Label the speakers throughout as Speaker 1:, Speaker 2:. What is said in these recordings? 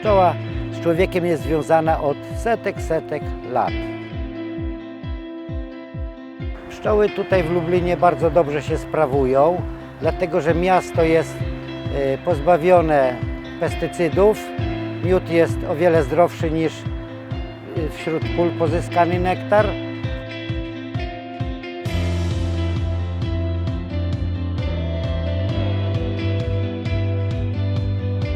Speaker 1: Pszczoła z człowiekiem jest związana od setek, setek lat. Pszczoły tutaj w Lublinie bardzo dobrze się sprawują, dlatego że miasto jest e, pozbawione pestycydów. Miód jest o wiele zdrowszy niż e, wśród pól pozyskany nektar.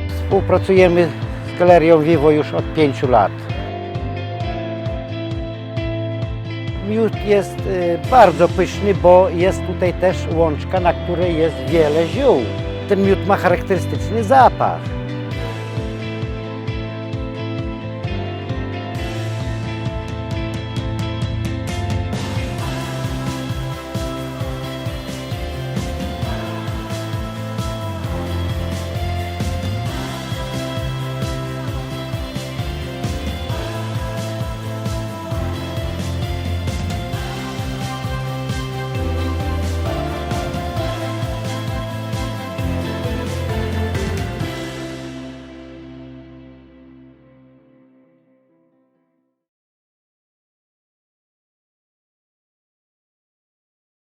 Speaker 1: Współpracujemy z Galerią Vivo już od pięciu lat. Miód jest y, bardzo pyszny, bo jest tutaj też łączka, na której jest wiele ziół. Ten miód ma charakterystyczny zapach.